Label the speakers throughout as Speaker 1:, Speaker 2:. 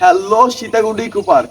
Speaker 1: Hello সীতাকুণ্ডি eco park.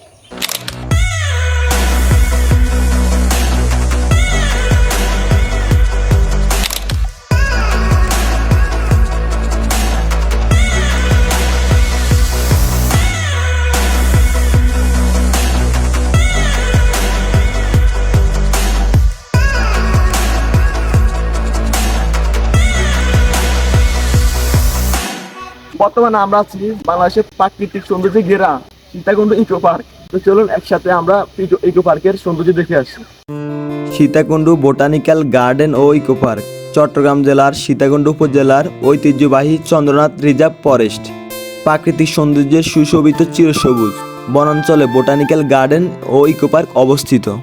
Speaker 1: বর্তমানে আমরা আছি বাংলাদেশের প্রাকৃতিক সৌন্দর্যে ঘেরা সীতাকুণ্ড ইকো পার্ক। তো চলুন একসাথে আমরা ইকো- পার্কের সৌন্দর্য দেখে আসি।
Speaker 2: সীতাকুণ্ড বোটানিক্যাল গার্ডেন ও ইকো পার্ক, চট্টগ্রাম জেলার সীতাকুণ্ড উপজেলার ঐতিহ্যবাহী চন্দ্রনাথ রিজার্ভ ফরেস্ট। প্রাকৃতিক সৌন্দর্যের সুশোভিত চিরসবুজ, বনাঞ্চলে বোটানিক্যাল গার্ডেন ও ইকো পার্ক অবস্থিত।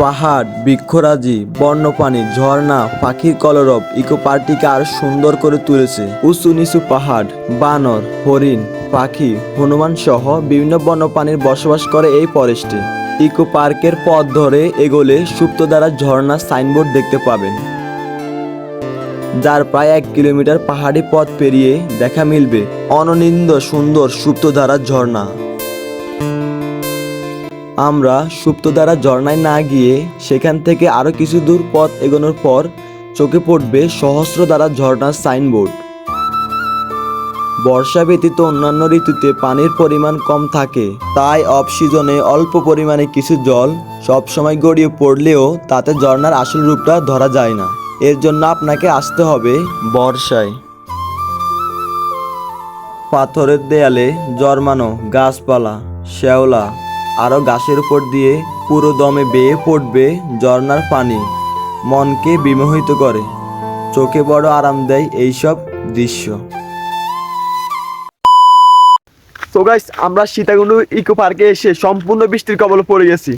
Speaker 2: পাহাড়, বৃক্ষরাজি, বন্যপ্রাণী, ঝর্ণা, পাখির কলরব ইকো পার্কটিকে আরও সুন্দর করে তুলেছে। উঁচু নিচু পাহাড়, বানর, হরিণ, পাখি, হনুমান সহ বিভিন্ন বন্যপ্রাণীর বসবাস করে এই ফরেস্টে। ইকো পার্কের পথ ধরে এগোলে সুপ্তধারা ঝর্ণা সাইনবোর্ড দেখতে পাবেন। যার প্রায় এক কিলোমিটার পাহাড়ি পথ পেরিয়ে দেখা মিলবে অননিন্দ সুন্দর সুপ্তধারা ঝর্ণা। আমরা সুপ্তধারা ঝর্ণায় না গিয়ে সেখান থেকে আরও কিছু দূর পথ এগোনোর পর চোখে পড়বে সহস্রধারা ঝর্ণার সাইনবোর্ড। বর্ষা ব্যতীত অন্যান্য ঋতুতে পানির পরিমাণ কম থাকে, তাই অফ সিজনে অল্প পরিমাণে কিছু জল সবসময় গড়িয়ে পড়লেও তাতে ঝর্ণার আসল রূপটা ধরা যায় না। এর জন্য আপনাকে আসতে হবে বর্ষায়। পাথরের দেয়ালে জন্মানো গাছপালা, শ্যাওলা আরও গাছের উপর দিয়ে পুরো দমে বেয়ে পড়বে ঝর্নার পানি। মনকে বিমোহিত করে। চোখে বড় আরাম দেয় এইসব দৃশ্য।
Speaker 1: তো গাইস আমরা সীতাকুণ্ড ইকো পার্কে এসে সম্পূর্ণ বৃষ্টির কবলে পড়ে গেছি।